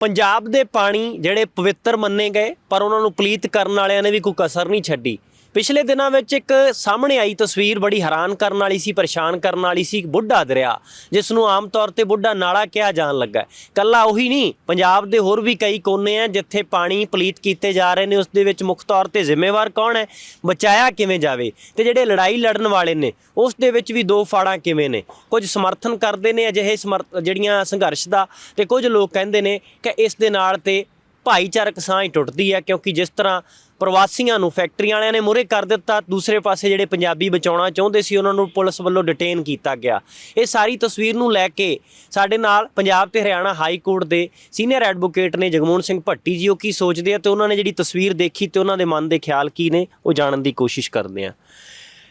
ਪੰਜਾਬ ਦੇ ਪਾਣੀ ਜਿਹੜੇ ਪਵਿੱਤਰ ਮੰਨੇ ਗਏ, ਪਰ ਉਹਨਾਂ ਨੂੰ ਪਲੀਤ ਕਰਨ ਵਾਲਿਆਂ ਨੇ ਵੀ ਕੋਈ ਕਸਰ ਨਹੀਂ ਛੱਡੀ। ਪਿਛਲੇ ਦਿਨਾਂ ਵਿੱਚ ਇੱਕ ਸਾਹਮਣੇ ਆਈ ਤਸਵੀਰ ਬੜੀ ਹੈਰਾਨ ਕਰਨ ਵਾਲੀ ਸੀ, ਪਰੇਸ਼ਾਨ ਕਰਨ ਵਾਲੀ ਸੀ, ਇੱਕ ਬੁੱਢਾ ਦਰਿਆ ਜਿਸ ਨੂੰ ਆਮ ਤੌਰ ਤੇ ਬੁੱਢਾ ਨਾਲਾ ਕਿਹਾ ਜਾਣ ਲੱਗਾ ਹੈ। ਕੱਲਾ ਉਹੀ ਨਹੀਂ, ਪੰਜਾਬ ਦੇ ਹੋਰ ਵੀ ਕਈ ਕੋਨੇ ਆ ਜਿੱਥੇ ਪਾਣੀ ਪਲੀਤ ਕੀਤੇ ਜਾ ਰਹੇ ਨੇ, ਉਸ ਦੇ ਵਿੱਚ ਮੁੱਖ ਤੌਰ ਤੇ ਜ਼ਿੰਮੇਵਾਰ ਕੌਣ ਹੈ? ਬਚਾਇਆ ਕਿਵੇਂ ਜਾਵੇ? ਤੇ ਜਿਹੜੇ ਲੜਾਈ ਲੜਨ ਵਾਲੇ ਨੇ, ਉਸ ਦੇ ਵਿੱਚ ਵੀ ਦੋ ਫਾੜਾਂ ਕਿਵੇਂ ਨੇ? ਕੁਝ ਸਮਰਥਨ ਕਰਦੇ ਨੇ ਅਜਿਹੇ ਸਮਰ- ਜਿਹੜੀਆਂ ਸੰਘਰਸ਼ ਦਾ, ਤੇ ਕੁਝ ਲੋਕ ਕਹਿੰਦੇ ਨੇ ਕਿ ਇਸ ਦੇ ਨਾਲ ਤੇ ਭਾਈਚਾਰਕ ਸਾਂਝ ਟੁੱਟਦੀ ਹੈ, ਕਿਉਂਕਿ ਜਿਸ ਤਰ੍ਹਾਂ ਪ੍ਰਵਾਸੀਆਂ ਨੂੰ ਫੈਕਟਰੀ ਵਾਲਿਆਂ ਨੇ ਮੁਰੇ ਕਰ ਦਿੱਤਾ। ਦੂਸਰੇ ਪਾਸੇ ਜਿਹੜੇ ਪੰਜਾਬੀ ਬਚਾਉਣਾ ਚਾਹੁੰਦੇ ਸੀ, ਉਹਨਾਂ ਨੂੰ ਪੁਲਿਸ ਵੱਲੋਂ ਡਿਟੇਨ ਕੀਤਾ ਗਿਆ। ਇਹ ਸਾਰੀ ਤਸਵੀਰ ਨੂੰ ਲੈ ਕੇ ਸਾਡੇ ਨਾਲ ਪੰਜਾਬ ਤੇ ਹਰਿਆਣਾ ਹਾਈ ਕੋਰਟ ਦੇ ਸੀਨੀਅਰ ਐਡਵੋਕੇਟ ਨੇ ਜਗਮੋਹਨ ਸਿੰਘ ਭੱਟੀ ਜੀ, ਉਹ ਕੀ ਸੋਚਦੇ ਆ ਤੇ ਉਹਨਾਂ ਨੇ ਜਿਹੜੀ ਤਸਵੀਰ ਦੇਖੀ ਤੇ ਉਹਨਾਂ ਦੇ ਮਨ ਦੇ ਖਿਆਲ ਕੀ ਨੇ, ਉਹ ਜਾਣਨ ਦੀ ਕੋਸ਼ਿਸ਼ ਕਰਦੇ ਆ।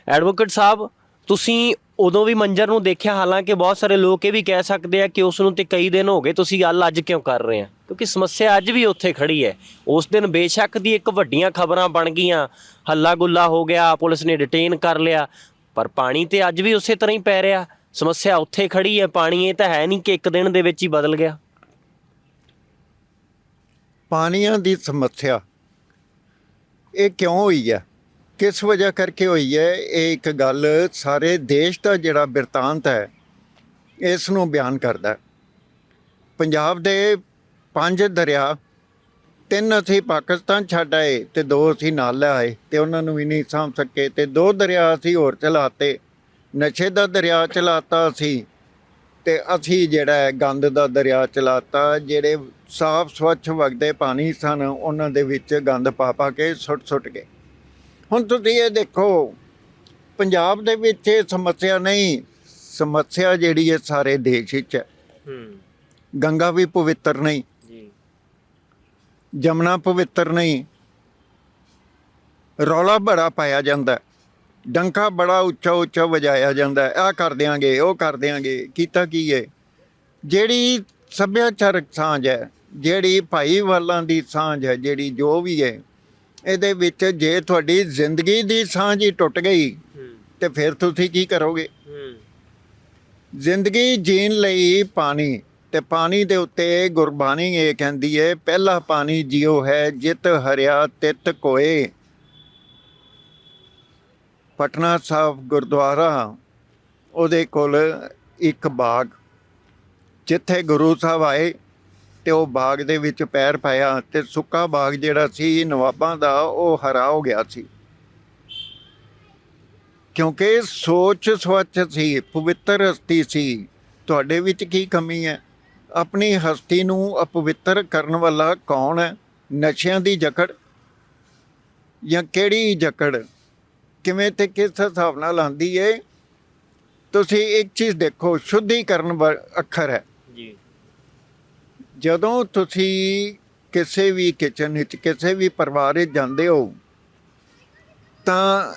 ਐਡਵੋਕੇਟ ਸਾਹਿਬ, ਤੁਸੀਂ ਉਦੋਂ ਵੀ ਮੰਜ਼ਰ ਨੂੰ ਦੇਖਿਆ, ਹਾਲਾਂਕਿ ਬਹੁਤ ਸਾਰੇ ਲੋਕ ਇਹ ਵੀ ਕਹਿ ਸਕਦੇ ਆ ਕਿ ਉਸ ਨੂੰ ਤੇ ਕਈ ਦਿਨ ਹੋ ਗਏ, ਤੁਸੀਂ ਗੱਲ ਅੱਜ ਕਿਉਂ ਕਰ ਰਹੇ ਆ? ਕਿਉਂਕਿ ਸਮੱਸਿਆ ਅੱਜ ਵੀ ਉੱਥੇ ਖੜੀ ਹੈ। ਉਸ ਦਿਨ ਬੇਸ਼ੱਕ ਦੀ ਇੱਕ ਵੱਡੀਆਂ ਖਬਰਾਂ ਬਣ ਗਈਆਂ। ਹੱਲਾ ਗੁੱਲਾ ਹੋ ਗਿਆ, ਪੁਲਿਸ ਨੇ ਡਿਟੇਨ ਕਰ ਲਿਆ, ਪਰ ਪਾਣੀ ਤੇ ਅੱਜ ਵੀ ਉਸੇ ਤਰ੍ਹਾਂ ਹੀ ਪੈ ਰਿਹਾ। ਸਮੱਸਿਆ ਉੱਥੇ ਖੜੀ ਹੈ, ਪਾਣੀ ਇਹ ਤਾਂ ਹੈ ਨਹੀਂ ਕਿ ਇੱਕ ਦਿਨ ਦੇ ਵਿੱਚ ਹੀ ਬਦਲ ਗਿਆ। ਪਾਣੀਆਂ ਦੀ ਸਮੱਸਿਆ, ਇਹ ਕਿਉਂ ਹੋਈ ਹੈ? ਕਿਸ ਵਜ੍ਹਾ ਕਰਕੇ ਹੋਈ ਹੈ? ਇਹ ਇੱਕ ਗੱਲ ਸਾਰੇ ਦੇਸ਼ ਦਾ ਜਿਹੜਾ ਬਿਰਤਾਂਤ ਹੈ, ਇਸ ਨੂੰ ਬਿਆਨ ਕਰਦਾ ਪੰਜਾਬ ਦੇ ਪੰਜ ਦਰਿਆ, ਤਿੰਨ ਅਸੀਂ ਪਾਕਿਸਤਾਨ ਛੱਡ ਆਏ ਤੇ ਦੋ ਅਸੀਂ ਨਾਲ ਲੈ ਆਏ ਤੇ ਉਹਨਾਂ ਨੂੰ ਵੀ ਨਹੀਂ ਸਾਂਭ ਸਕੇ ਤੇ ਦੋ ਦਰਿਆ ਅਸੀਂ ਹੋਰ ਚਲਾਤੇ, ਨਸ਼ੇ ਦਾ ਦਰਿਆ ਚਲਾਤਾ ਅਸੀਂ ਤੇ ਅਸੀਂ ਜਿਹੜਾ ਹੈ ਗੰਦ ਦਾ ਦਰਿਆ ਚਲਾਤਾ, ਜਿਹੜੇ ਸਾਫ਼ ਸਵੱਛ ਵਗਦੇ ਪਾਣੀ ਸਨ, ਉਹਨਾਂ ਦੇ ਵਿੱਚ ਗੰਦ ਪਾ ਪਾ ਕੇ ਸੁੱਟ ਸੁੱਟ ਗਏ। ਹੁਣ ਤੁਸੀਂ ਇਹ ਦੇਖੋ ਪੰਜਾਬ ਦੇ ਵਿੱਚ ਇਹ ਸਮੱਸਿਆ ਨਹੀਂ ਸਮੱਸਿਆ ਜਿਹੜੀ ਹੈ ਸਾਰੇ ਦੇਸ਼ ਵਿੱਚ ਹੈ। ਹੂੰ। ਗੰਗਾ ਵੀ ਪਵਿੱਤਰ ਨਹੀਂ। ਜੀ। ਜਮਨਾ ਪਵਿੱਤਰ ਨਹੀਂ। ਰੌਲਾ ਬੜਾ ਪਾਇਆ ਜਾਂਦਾ। ਡੰਕਾ ਬੜਾ ਉੱਚਾ ਉੱਚਾ ਵਜਾਇਆ ਜਾਂਦਾ ਹੈ। ਆ ਕਰ ਦਿਆਂਗੇ ਉਹ ਕਰ ਦਿਆਂਗੇ ਕੀਤਾ ਕੀ ਹੈ? ਜਿਹੜੀ ਸੱਭਿਆਚਾਰਕ ਸਾਂਝ ਹੈ ਜਿਹੜੀ ਭਾਈਵਾਲਾਂ ਦੀ ਸਾਂਝ ਹੈ ਜਿਹੜੀ ਜੋ ਵੀ ਹੈ ਇਹਦੇ ਵਿੱਚ ਜੇ ਤੁਹਾਡੀ ਜ਼ਿੰਦਗੀ ਦੀ ਸਾਂਝ ਹੀ ਟੁੱਟ ਗਈ ਤੇ ਫਿਰ ਤੁਸੀਂ ਕੀ ਕਰੋਗੇ? ਜ਼ਿੰਦਗੀ ਜੀਣ ਲਈ ਪਾਣੀ ਤੇ ਪਾਣੀ ਦੇ ਉੱਤੇ ਗੁਰਬਾਣੀ ਇਹ ਕਹਿੰਦੀ ਹੈ ਪਹਿਲਾ ਪਾਣੀ ਜਿਉ ਹੈ ਜਿਤ ਹਰਿਆ ਤਿਤ ਕੋਏ। ਪਟਨਾ ਸਾਹਿਬ ਗੁਰਦੁਆਰਾ ਉਹਦੇ ਕੋਲ ਇੱਕ ਬਾਗ ਜਿੱਥੇ ਗੁਰੂ ਸਾਹਿਬ ਆਏ। ਤੇ ਉਹ ਬਾਗ ਦੇ ਵਿੱਚ ਪੈਰ ਪਾਇਆ ਤੇ ਸੁੱਕਾ ਬਾਗ ਜਿਹੜਾ ਸੀ ਨਵਾਬਾਂ ਦਾ, ਉਹ ਹਰਾ ਹੋ ਗਿਆ ਸੀ। ਕਿਉਂਕਿ ਸੋਚ ਸਵੱਛ ਸੀ, ਪਵਿੱਤਰ ਹਸਤੀ ਸੀ। ਤੁਹਾਡੇ ਵਿੱਚ ਕੀ ਕਮੀ ਹੈ? ਆਪਣੀ ਹਸਤੀ ਨੂੰ ਅਪਵਿੱਤਰ ਕਰਨ ਵਾਲਾ ਕੌਣ ਹੈ? ਨਸ਼ਿਆਂ ਦੀ ਜਕੜ ਜਾਂ ਕਿਹੜੀ ਜਕੜ? ਕਿਵੇਂ ਤੇ ਕਿਸ ਹਿਸਾਬ ਨਾਲ ਆਂਦੀ ਏ? ਤੁਸੀਂ ਇੱਕ ਚੀਜ਼ ਦੇਖੋ, ਸ਼ੁੱਧੀਕਰਨ ਵ- ਅੱਖਰ ਹੈ। ਜੀ। ਜਦੋਂ ਤੁਸੀਂ ਕਿਸੇ ਵੀ ਕਿਚਨ ਵਿੱਚ, ਕਿਸੇ ਵੀ ਪਰਿਵਾਰ ਵਿੱਚ ਜਾਂਦੇ ਹੋ, ਤਾਂ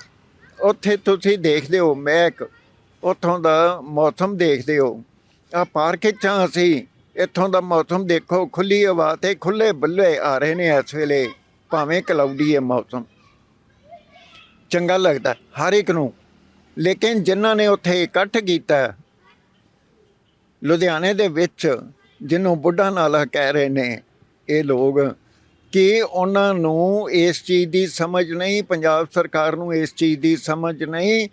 ਉੱਥੇ ਤੁਸੀਂ ਦੇਖਦੇ ਹੋ ਮਹਿਕ ਉੱਥੋਂ ਦਾ ਮੌਸਮ ਦੇਖਦੇ ਹੋ। ਆ ਪਾਰਕ ਵਿੱਚ ਹਾਂ ਅਸੀਂ, ਇੱਥੋਂ ਦਾ ਮੌਸਮ ਦੇਖੋ, ਖੁੱਲੀ ਹਵਾ ਤੇ ਖੁੱਲੇ ਬੱਲੇ ਆ ਰਹੇ ਨੇ ਇਸ ਵੇਲੇ, ਭਾਵੇਂ ਕਲਾਉਡੀ ਹੈ ਮੌਸਮ। ਚੰਗਾ ਲੱਗਦਾ ਹਰ ਇੱਕ ਨੂੰ। ਲੇਕਿਨ ਜਿਨ੍ਹਾਂ ਨੇ ਉੱਥੇ ਇਕੱਠ ਕੀਤਾ, ਲੁਧਿਆਣੇ ਦੇ ਵਿੱਚ ਜਿਹਨੂੰ ਬੁੱਢਾ ਨਾਲਾ ਕਹਿ ਰਹੇ ਨੇ ਇਹ ਲੋਕ ਕਿ ਉਹਨਾਂ ਨੂੰ ਇਸ ਚੀਜ਼ ਦੀ ਸਮਝ ਨਹੀਂ ਪੰਜਾਬ ਸਰਕਾਰ ਨੂੰ ਇਸ ਚੀਜ਼ ਦੀ ਸਮਝ ਨਹੀਂ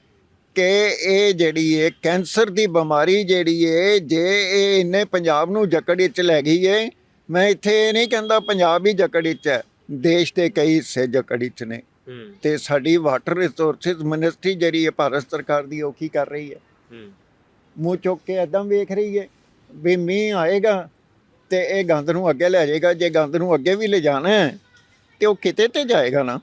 ਕਿ ਇਹ ਜਿਹੜੀ ਹੈ ਕੈਂਸਰ ਦੀ ਬਿਮਾਰੀ ਜਿਹੜੀ ਹੈ ਜੇ ਇਹ ਇੰਨੇ ਪੰਜਾਬ ਨੂੰ ਜਕੜ ਵਿੱਚ ਲੈ ਗਈ ਹੈ ਮੈਂ ਇੱਥੇ ਇਹ ਨਹੀਂ ਕਹਿੰਦਾ ਪੰਜਾਬ ਹੀ ਜਕੜ ਵਿੱਚ ਹੈ ਦੇਸ਼ ਦੇ ਕਈ ਹਿੱਸੇ ਜਕੜ ਵਿੱਚ ਨੇ। ਤੇ ਸਾਡੀ ਵਾਟਰ ਰਿਸੋਰਸਿਸ ਮਿਨਿਸਟਰੀ ਜਿਹੜੀ ਹੈ ਭਾਰਤ ਸਰਕਾਰ ਦੀ ਉਹ ਕੀ ਕਰ ਰਹੀ ਹੈ? ਹੂੰ। ਮੂੰਹ ਚੁੱਕ ਕੇ ਐਦਾਂ ਵੇਖ ਰਹੀ ਹੈ। ਵੀ ਮੀਂਹ ਆਏਗਾ ਤੇ ਇਹ ਗੰਦ ਨੂੰ ਅੱਗੇ ਲੈ ਜਾਏਗਾ, ਜੇ ਗੰਦ ਨੂੰ ਅੱਗੇ ਵੀ ਲੈ ਜਾਣਾ ਤੇ ਉਹ ਕਿਤੇ ਤੇ ਜਾਏਗਾ ਨਾ।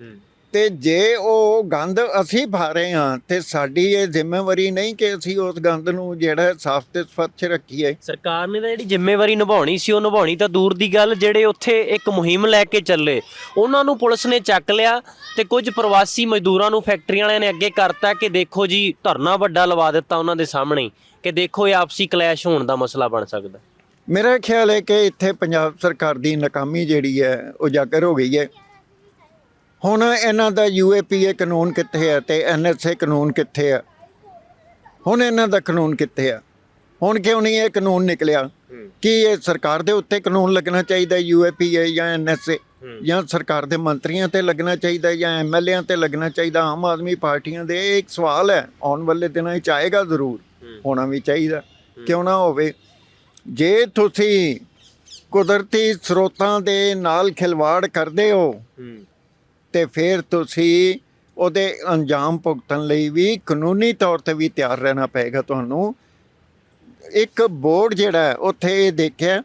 ਹੂੰ। ਤੇ ਜੇ ਉਹ ਗੰਦ ਅਸੀਂ ਭਾ ਰਹੇ ਹਾਂ ਤੇ ਸਾਡੀ ਇਹ ਜ਼ਿੰਮੇਵਾਰੀ ਨਹੀਂ ਕਿ ਅਸੀਂ ਉਸ ਗੰਦ ਨੂੰ ਜਿਹੜਾ ਸਾਫ਼ ਤੇ ਸਵੱਛ ਰੱਖੀਏ। ਸਰਕਾਰ ਨੇ ਤਾਂ ਜਿਹੜੀ ਜ਼ਿੰਮੇਵਾਰੀ ਨਿਭਾਉਣੀ ਸੀ ਉਹ ਨਿਭਾਉਣੀ ਤਾਂ ਦੂਰ ਦੀ ਗੱਲ ਜਿਹੜੇ ਉੱਥੇ ਇੱਕ ਮੁਹਿੰਮ ਲੈ ਕੇ ਚੱਲੇ। ਉਹਨਾਂ ਨੂੰ ਪੁਲਿਸ ਨੇ ਚੱਕ ਲਿਆ ਤੇ ਕੁਝ ਪ੍ਰਵਾਸੀ ਮਜ਼ਦੂਰਾਂ ਨੂੰ ਫੈਕਟਰੀਆਂ ਵਾਲਿਆਂ ਨੇ ਅੱਗੇ ਕਰਤਾ ਕਿ ਦੇਖੋ ਜੀ ਧਰਨਾ ਵੱਡਾ ਲਵਾ ਦਿੱਤਾ ਉਹਨਾਂ ਦੇ ਸਾਹਮਣੇ ਕਿ ਦੇਖੋ ਇਹ ਆਪਸੀ ਕਲੈਸ਼ ਹੋਣ ਦਾ ਮਸਲਾ ਬਣ ਸਕਦਾ। ਮੇਰਾ ਖਿਆਲ ਹੈ ਕਿ ਇੱਥੇ ਪੰਜਾਬ ਸਰਕਾਰ ਦੀ ਨਾਕਾਮੀ ਜਿਹੜੀ ਹੈ ਉਜਾਗਰ ਹੋ ਗਈ ਹੈ। ਹੁਣ ਇਹਨਾਂ ਦਾ ਯੂਏਪੀਏ ਕਾਨੂੰਨ ਕਿੱਥੇ ਹੈ ਤੇ ਐਨਐਸਏ ਕਾਨੂੰਨ ਕਿੱਥੇ ਹੈ ਹੁਣ ਇਹਨਾਂ ਦਾ ਕਾਨੂੰਨ ਕਿੱਥੇ ਹੈ ਹੁਣ ਕਿਉਂ ਨਹੀਂ ਇਹ ਕਾਨੂੰਨ ਨਿਕਲਿਆ? ਕੀ ਇਹ ਸਰਕਾਰ ਦੇ ਉੱਤੇ ਕਾਨੂੰਨ ਲੱਗਣਾ ਚਾਹੀਦਾ ਯੂਏਪੀਏ ਜਾਂ ਐਨਐਸਏ ਜਾਂ ਸਰਕਾਰ ਦੇ ਮੰਤਰੀਆਂ ਤੇ ਲੱਗਣਾ ਚਾਹੀਦਾ ਜਾਂ ਐਮਐਲਏਆਂ ਤੇ ਲੱਗਣਾ ਚਾਹੀਦਾ? ਆਮ ਆਦਮੀ ਪਾਰਟੀਆਂ ਦੇ ਇਹ ਇੱਕ ਸਵਾਲ ਹੈ। ਆਉਣ ਵਾਲੇ ਦਿਨਾਂ ਵਿੱਚ ਆਏਗਾ ਜ਼ਰੂਰ। ਹੋਣਾ ਵੀ ਚਾਹੀਦਾ। ਕਿਉਂ ਨਾ ਹੋਵੇ? ਜੇ ਤੁਸੀਂ ਕੁਦਰਤੀ ਸਰੋਤਾਂ ਦੇ ਨਾਲ ਖਿਲਵਾੜ ਕਰਦੇ ਹੋ। ਤੇ ਫਿਰ ਤੁਸੀਂ ਉਹਦੇ ਅੰਜਾਮ ਭੁਗਤਣ ਲਈ ਵੀ ਕਾਨੂੰਨੀ ਤੌਰ ਤੇ ਵੀ ਤਿਆਰ ਰਹਿਣਾ ਪਏਗਾ ਤੁਹਾਨੂੰ। ਇੱਕ ਬੋਰਡ ਜਿਹੜਾ ਉੱਥੇ ਇਹ ਦੇਖਿਆ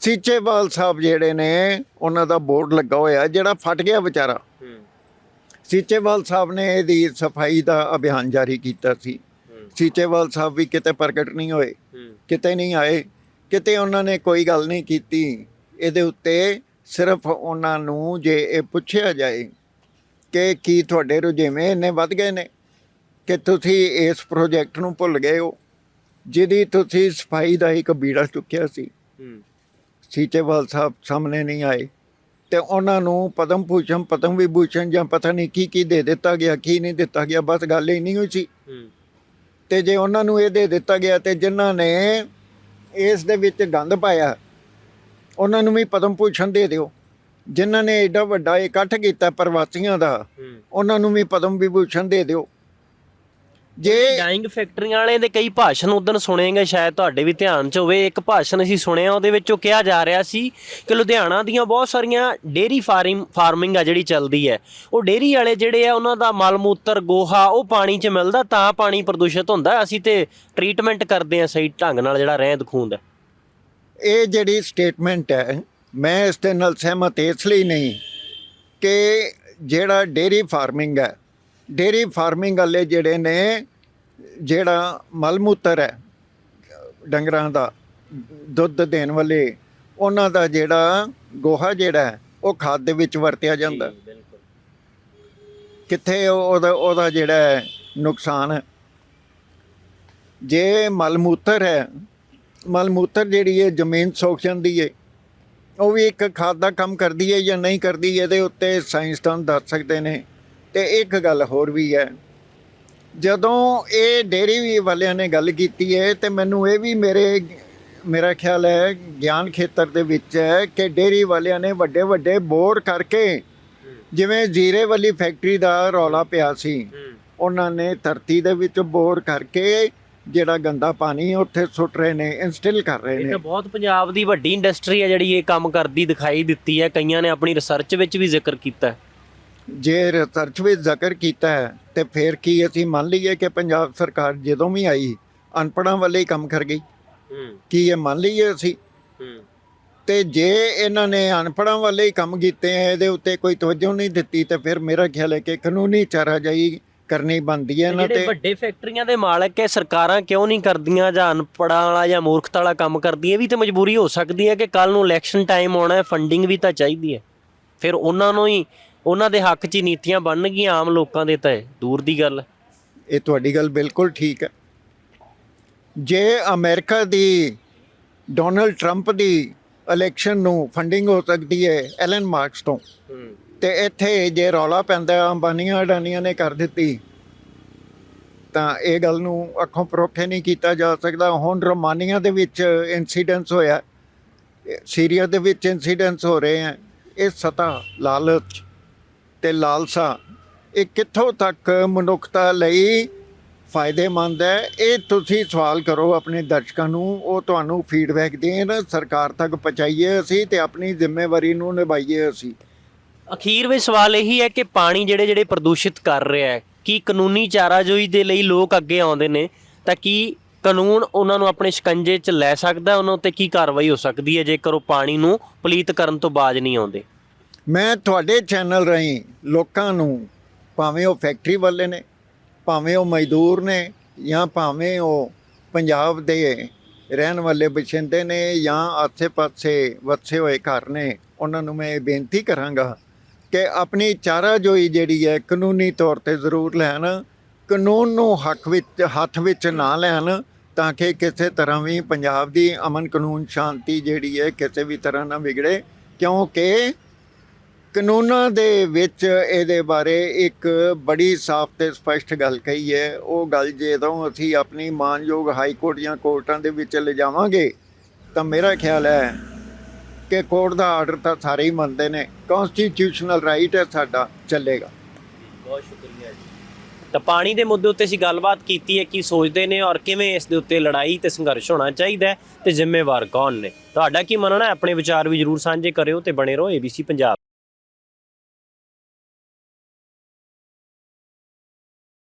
ਸੀਚੇਵਾਲ ਸਾਹਿਬ ਜਿਹੜੇ ਨੇ ਉਹਨਾਂ ਦਾ ਬੋਰਡ ਲੱਗਾ ਹੋਇਆ ਜਿਹੜਾ ਫਟ ਗਿਆ ਵਿਚਾਰਾ। ਸੀਚੇਵਾਲ ਸਾਹਿਬ ਨੇ ਇਹਦੀ ਸਫ਼ਾਈ ਦਾ ਅਭਿਆਨ ਜਾਰੀ ਕੀਤਾ ਸੀ। ਸੀਚੇਵਾਲ ਸਾਹਿਬ ਵੀ ਕਿਤੇ ਪ੍ਰਗਟ ਨਹੀਂ ਹੋਏ। ਕਿਤੇ ਨਹੀਂ ਆਏ। ਕਿਤੇ ਉਹਨਾਂ ਨੇ ਕੋਈ ਗੱਲ ਨਹੀਂ ਕੀਤੀ। ਇਹਦੇ ਉੱਤੇ ਸਿਰਫ ਉਹਨਾਂ ਨੂੰ ਜੇ ਇਹ ਪੁੱਛਿਆ ਜਾਏ ਕਿ ਕੀ ਤੁਹਾਡੇ ਰੁਝੇਵੇਂ ਇੰਨੇ ਵੱਧ ਗਏ ਨੇ ਕਿ ਤੁਸੀਂ ਇਸ ਪ੍ਰੋਜੈਕਟ ਨੂੰ ਭੁੱਲ ਗਏ ਹੋ ਜਿਹਦੀ ਤੁਸੀਂ ਸਫ਼ਾਈ ਦਾ ਇੱਕ ਬੀੜਾ ਚੁੱਕਿਆ ਸੀ। ਸੀਚੇਵਾਲ ਸਾਹਿਬ ਸਾਹਮਣੇ ਨਹੀਂ ਆਏ ਤੇ ਉਹਨਾਂ ਨੂੰ ਪਦਮ ਭੂਸ਼ਣ ਪਦਮ ਵਿਭੂਸ਼ਣ ਜਾਂ ਪਤਾ ਨਹੀਂ ਕੀ ਕੀ ਦੇ ਦਿੱਤਾ ਗਿਆ ਕੀ ਨਹੀਂ ਦਿੱਤਾ ਗਿਆ ਬਸ ਗੱਲ ਹੀ ਨਹੀਂ ਹੋਈ ਸੀ। ਤੇ ਜੇ ਉਹਨਾਂ ਨੂੰ ਇਹ ਦੇ ਦਿੱਤਾ ਗਿਆ ਤੇ ਜਿਨ੍ਹਾਂ ਨੇ ਇਸ ਦੇ ਵਿੱਚ ਗੰਦ ਪਾਇਆ ਉਹਨਾਂ ਨੂੰ ਵੀ ਪਦਮ ਭੂਸ਼ਣ ਦੇ ਦਿਓ। ਜਿਨ੍ਹਾਂ ਨੇ ਐਡਾ ਵੱਡਾ ਇਕੱਠ ਕੀਤਾ ਪ੍ਰਵਾਸੀਆਂ ਦਾ ਉਹਨਾਂ ਨੂੰ ਵੀ ਪਦਮ ਵਿਭੂਸ਼ਣ ਦੇ ਦਿਓ। ਜੇ ਡਾਈਂਗ ਫੈਕਟਰੀਆਂ ਵਾਲੇ ਦੇ ਕਈ ਭਾਸ਼ਣ ਉਦੋਂ ਸੁਣੇਗੇ ਸ਼ਾਇਦ ਤੁਹਾਡੇ ਵੀ ਧਿਆਨ 'ਚ ਹੋਵੇ। ਇੱਕ ਭਾਸ਼ਣ ਅਸੀਂ ਸੁਣਿਆ ਉਹਦੇ ਵਿੱਚ ਉਹ ਕਿਹਾ ਜਾ ਰਿਹਾ ਸੀ ਕਿ ਲੁਧਿਆਣਾ ਦੀਆਂ ਬਹੁਤ ਸਾਰੀਆਂ ਡੇਰੀ ਫਾਰਮ ਫਾਰਮਿੰਗ ਆ ਜਿਹੜੀ ਚੱਲਦੀ ਹੈ ਉਹ ਡੇਰੀ ਵਾਲੇ ਜਿਹੜੇ ਆ ਉਹਨਾਂ ਦਾ ਮਲ ਮੂਤਰ ਗੋਹਾ ਉਹ ਪਾਣੀ 'ਚ ਮਿਲਦਾ ਤਾਂ ਪਾਣੀ ਪ੍ਰਦੂਸ਼ਿਤ ਹੁੰਦਾ। ਅਸੀਂ ਤੇ ਟ੍ਰੀਟਮੈਂਟ ਕਰਦੇ ਆ ਸਹੀ ਢੰਗ ਨਾਲ ਜਿਹੜਾ ਰਹਿੰਦ ਖੂੰਦ ਹੈ। ਇਹ ਜਿਹੜੀ ਸਟੇਟਮੈਂਟ ਹੈ ਮੈਂ ਇਸ ਦੇ ਨਾਲ ਸਹਿਮਤ ਇਸ ਲਈ ਨਹੀਂ ਕਿ ਜਿਹੜਾ ਡੇਰੀ ਫਾਰਮਿੰਗ ਹੈ ਡੇਰੀ ਫਾਰਮਿੰਗ ਵਾਲੇ ਜਿਹੜੇ ਨੇ ਜਿਹੜਾ ਮਲ ਮੂਤਰ ਹੈ ਡੰਗਰਾਂ ਦਾ ਦੁੱਧ ਦੇਣ ਵਾਲੇ ਉਹਨਾਂ ਦਾ ਜਿਹੜਾ ਗੋਹਾ ਜਿਹੜਾ ਉਹ ਖਾਦ ਦੇ ਵਿੱਚ ਵਰਤਿਆ ਜਾਂਦਾ। ਕਿੱਥੇ ਉਹ- ਉਹਦਾ ਉਹਦਾ ਜਿਹੜਾ ਨੁਕਸਾਨ ਹੈ? ਜੇ ਮਲ ਮੂਤਰ ਹੈ ਮਲ ਮੂਤਰ ਜਿਹੜੀ ਹੈ ਜ਼ਮੀਨ ਸੋਖ ਜਾਂਦੀ ਹੈ। ਉਹ ਵੀ ਇੱਕ ਖਾਦ ਦਾ ਕੰਮ ਕਰਦੀ ਹੈ ਜਾਂ ਨਹੀਂ ਕਰਦੀ ਇਹਦੇ ਉੱਤੇ ਸਾਇੰਸਦਾਨ ਦੱਸ ਸਕਦੇ ਨੇ। ਤੇ ਇੱਕ ਗੱਲ ਹੋਰ ਵੀ ਹੈ ਜਦੋਂ ਇਹ ਡੇਰੀ ਵਾਲਿਆਂ ਨੇ ਗੱਲ ਕੀਤੀ ਹੈ ਤੇ ਮੈਨੂੰ ਇਹ ਵੀ ਮੇਰੇ ਮੇਰਾ ਖਿਆਲ ਹੈ ਗਿਆਨ ਖੇਤਰ ਦੇ ਵਿੱਚ ਹੈ ਕਿ ਡੇਰੀ ਵਾਲਿਆਂ ਨੇ ਵੱਡੇ ਵੱਡੇ ਬੋਰ ਕਰਕੇ ਜਿਵੇਂ ਜੀਰੇ ਵਾਲੀ ਫੈਕਟਰੀ ਦਾ ਰੌਲਾ ਪਿਆ ਸੀ ਉਹਨਾਂ ਨੇ ਧਰਤੀ ਦੇ ਵਿੱਚ ਬੋਰ ਕਰਕੇ ਜਿਹੜਾ ਗੰਦਾ ਪਾਣੀ ਉੱਥੇ ਸੁੱਟ ਰਹੇ ਨੇ ਇਨਸਟਿਲ ਕਰ ਰਹੇ ਇਹ ਨੇ। ਤਾਂ ਬਹੁਤ ਪੰਜਾਬ ਦੀ ਵੱਡੀ ਇੰਡਸਟਰੀ ਹੈ ਜਿਹੜੀ ਇਹ ਕੰਮ ਕਰਦੀ ਦਿਖਾਈ ਦਿੱਤੀ ਹੈ। ਕਈਆਂ ਨੇ ਆਪਣੀ ਰਿਸਰਚ ਵਿੱਚ ਵੀ ਜ਼ਿਕਰ ਕੀਤਾ ਹੈ। ਜੇ ਰਿਸਰਚ ਵਿੱਚ ਜ਼ਿਕਰ ਕੀਤਾ ਹੈ ਤੇ ਫਿਰ ਕੀ ਅਸੀਂ ਮੰਨ ਲਈਏ ਕਿ ਪੰਜਾਬ ਸਰਕਾਰ ਜਦੋਂ ਵੀ ਆਈ ਅਨਪੜਾਂ ਵਾਲੇ ਹੀ ਕੰਮ ਕਰ ਗਈ। ਕੀ ਇਹ ਮੰਨ ਲਈਏ ਅਸੀਂ? ਤੇ ਜੇ ਇਹਨਾਂ ਨੇ ਅਨਪੜਾਂ ਵਾਲੇ ਹੀ ਕੰਮ ਕੀਤੇ ਆ ਇਹਦੇ ਉੱਤੇ ਕੋਈ ਤਵੱਜੋ ਨਹੀਂ ਦਿੱਤੀ ਤੇ ਫਿਰ ਮੇਰਾ ਖਿਆਲ ਹੈ ਕਿ ਕਾਨੂੰਨੀ ਚਾਰਾਜਾਈ ਕਰਨੀ ਬਣਦੀ ਹੈ ਇਹਨਾਂ ਜਿਹੜੇ ਤੇ ਵੱਡੇ ਫੈਕਟਰੀਆਂ ਦੇ ਮਾਲਕ ਹੈ ਸਰਕਾਰਾਂ ਕਿਉਂ ਨਹੀਂ ਕਰਦੀਆਂ ਜਾਂ ਅਨਪੜਾਂ ਵਾਲਾ ਜਾਂ ਮੂਰਖਤਾ ਵਾਲਾ ਕੰਮ ਕਰਦੀਆਂ ਇਹ ਵੀ ਤਾਂ ਮਜਬੂਰੀ ਹੋ ਸਕਦੀ ਹੈ ਕਿ ਕੱਲ ਨੂੰ ਇਲੈਕਸ਼ਨ ਟਾਈਮ ਆਉਣਾ ਹੈ ਫੰਡਿੰਗ ਵੀ ਤਾਂ ਚਾਹੀਦੀ ਹੈ। ਫਿਰ ਉਹਨਾਂ ਨੂੰ ਹੀ ਉਹਨਾਂ ਦੇ ਹੱਕ 'ਚ ਹੀ ਨੀਤੀਆਂ ਬਣਨਗੀਆਂ ਆਮ ਲੋਕਾਂ ਦੇ ਤਾਂ ਇਹ ਦੂਰ ਦੀ ਗੱਲ ਹੈ। ਇਹ ਤੁਹਾਡੀ ਗੱਲ ਬਿਲਕੁਲ ਠੀਕ ਹੈ। ਜੇ ਅਮਰੀਕਾ ਦੀ ਡੋਨਲਡ ਟਰੰਪ ਦੀ ਇਲੈਕਸ਼ਨ ਨੂੰ ਫੰਡਿੰਗ ਹੋ ਸਕਦੀ ਹੈ ਐਲਨ ਮਾਰਕਸ ਤੋਂ ਤੇ ਇੱਥੇ ਜੇ ਰੌਲਾ ਪੈਂਦਾ, ਅੰਬਾਨੀਆਂ ਅਡਾਨੀਆਂ ਨੇ ਕਰ ਦਿੱਤੀ। ਤਾਂ ਇਹ ਗੱਲ ਨੂੰ ਅੱਖੋਂ ਪਰੋਖੇ ਨਹੀਂ ਕੀਤਾ ਜਾ ਸਕਦਾ। ਹੁਣ ਰੋਮਾਨੀਆ ਦੇ ਵਿੱਚ ਇਨਸੀਡੈਂਟਸ ਹੋਇਆ। ਸੀਰੀਆ ਦੇ ਵਿੱਚ ਇਨਸੀਡੈਂਟਸ ਹੋ ਰਹੇ ਹੈ ਇਹ ਸਤਾ, ਲਾਲਚ ਤੇ ਲਾਲਸਾ, ਇਹ ਕਿੱਥੋਂ ਤੱਕ ਮਨੁੱਖਤਾ ਲਈ ਫਾਇਦੇਮੰਦ ਹੈ? ਇਹ ਤੁਸੀਂ ਸਵਾਲ ਕਰੋ ਆਪਣੇ ਦਰਸ਼ਕਾਂ ਨੂੰ। ਉਹ ਤੁਹਾਨੂੰ ਫੀਡਬੈਕ ਦੇਣ। ਸਰਕਾਰ ਤੱਕ ਪਹੁੰਚਾਈਏ ਅਸੀਂ ਤੇ ਆਪਣੀ ਜ਼ਿੰਮੇਵਾਰੀ ਨੂੰ ਨਿਭਾਈਏ ਅਸੀਂ। ਅਖੀਰ ਵਿੱਚ ਸਵਾਲ ਇਹੀ ਹੈ ਕਿ ਪਾਣੀ ਜਿਹੜੇ ਜਿਹੜੇ ਪ੍ਰਦੂਸ਼ਿਤ ਕਰ ਰਿਹਾ ਹੈ, ਕੀ ਕਾਨੂੰਨੀ ਚਾਰਾਜੋਈ ਦੇ ਲਈ ਲੋਕ ਅੱਗੇ ਆਉਂਦੇ ਨੇ? ਤਾਂ ਕੀ ਕਾਨੂੰਨ ਉਹਨਾਂ ਨੂੰ ਆਪਣੇ ਸ਼ਿਕੰਜੇ 'ਚ ਲੈ ਸਕਦਾ, ਉਹਨਾਂ ਉੱਤੇ ਕੀ ਕਾਰਵਾਈ ਹੋ ਸਕਦੀ ਹੈ, ਜੇਕਰ ਉਹ ਪਾਣੀ ਨੂੰ ਪਲੀਤ ਕਰਨ ਤੋਂ ਬਾਜ ਨਹੀਂ ਆਉਂਦੇ? ਮੈਂ ਤੁਹਾਡੇ ਚੈਨਲ ਰਾਹੀਂ ਲੋਕਾਂ ਨੂੰ ਭਾਵੇਂ ਉਹ ਫੈਕਟਰੀ ਵਾਲੇ ਨੇ, ਭਾਵੇਂ ਉਹ ਮਜ਼ਦੂਰ ਨੇ, ਜਾਂ ਭਾਵੇਂ ਉਹ ਪੰਜਾਬ ਦੇ ਰਹਿਣ ਵਾਲੇ ਬਛਿੰਦੇ ਨੇ, ਜਾਂ ਆਸੇ-ਪਾਸੇ ਵਸੇ ਹੋਏ ਘਰ ਨੇ, ਉਹਨਾਂ ਨੂੰ ਮੈਂ ਇਹ ਬੇਨਤੀ ਕਰਾਂਗਾ ਕਿ ਆਪਣੀ ਚਾਰਾਜੋਈ ਜਿਹੜੀ ਹੈ, ਕਾਨੂੰਨੀ ਤੌਰ ਤੇ ਜ਼ਰੂਰ ਲੈਣ, ਕਾਨੂੰਨ ਨੂੰ ਹੱਕ ਵਿੱਚ, ਹੱਥ ਵਿੱਚ ਨਾ ਲੈਣ, ਤਾਂ ਕਿ ਕਿਸੇ ਤਰ੍ਹਾਂ ਵੀ ਪੰਜਾਬ ਦੀ ਅਮਨ ਕਾਨੂੰਨ ਸ਼ਾਂਤੀ ਜਿਹੜੀ ਹੈ, ਕਿਸੇ ਵੀ ਤਰ੍ਹਾਂ ਨਾ ਵਿਗੜੇ। ਕਿਉਂਕਿ ਕਾਨੂੰਨਾਂ ਦੇ ਵਿੱਚ ਇਹਦੇ ਬਾਰੇ ਇੱਕ ਬੜੀ ਸਾਫ਼ ਤੇ ਸਪਸ਼ਟ ਗੱਲ ਕਹੀ ਹੈ। ਉਹ ਗੱਲ ਜਦੋਂ ਅਸੀਂ ਆਪਣੀ ਮਾਨਯੋਗ ਹਾਈ ਕੋਰਟ ਜਾਂ ਕੋਰਟਾਂ ਦੇ ਵਿੱਚ ਲਿਜਾਵਾਂਗੇ, ਤਾਂ ਮੇਰਾ ਖਿਆਲ ਹੈ ਕਿ ਕੋਰਟ ਦਾ ਆਰਡਰ ਤਾਂ ਸਾਰੇ ਹੀ ਮੰਨਦੇ ਨੇ ਕਨਸਟੀਟਿਊਸ਼ਨਲ ਰਾਈਟ ਹੈ ਸਾਡਾ, ਚੱਲੇਗਾ। ਬਹੁਤ ਸ਼ੁਕਰੀਆ ਜੀ। ਤਾਂ ਪਾਣੀ ਦੇ ਮੁੱਦੇ ਉੱਤੇ ਅਸੀਂ ਗੱਲਬਾਤ ਕੀਤੀ ਹੈ, ਕੀ ਸੋਚਦੇ ਨੇ ਔਰ ਕਿਵੇਂ ਇਸ ਦੇ ਉੱਤੇ ਲੜਾਈ ਤੇ ਸੰਘਰਸ਼ ਹੋਣਾ ਚਾਹੀਦਾ ਹੈ ਤੇ ਜ਼ਿੰਮੇਵਾਰ ਕੌਣ ਨੇ। ਤੁਹਾਡਾ ਕੀ ਮੰਨਣਾ ਹੈ? ਆਪਣੇ ਵਿਚਾਰ ਵੀ ਜਰੂਰ ਸਾਂਝੇ ਕਰਿਓ ਤੇ ਬਣੇ ਰਹੋ ABC ਪੰਜਾਬ।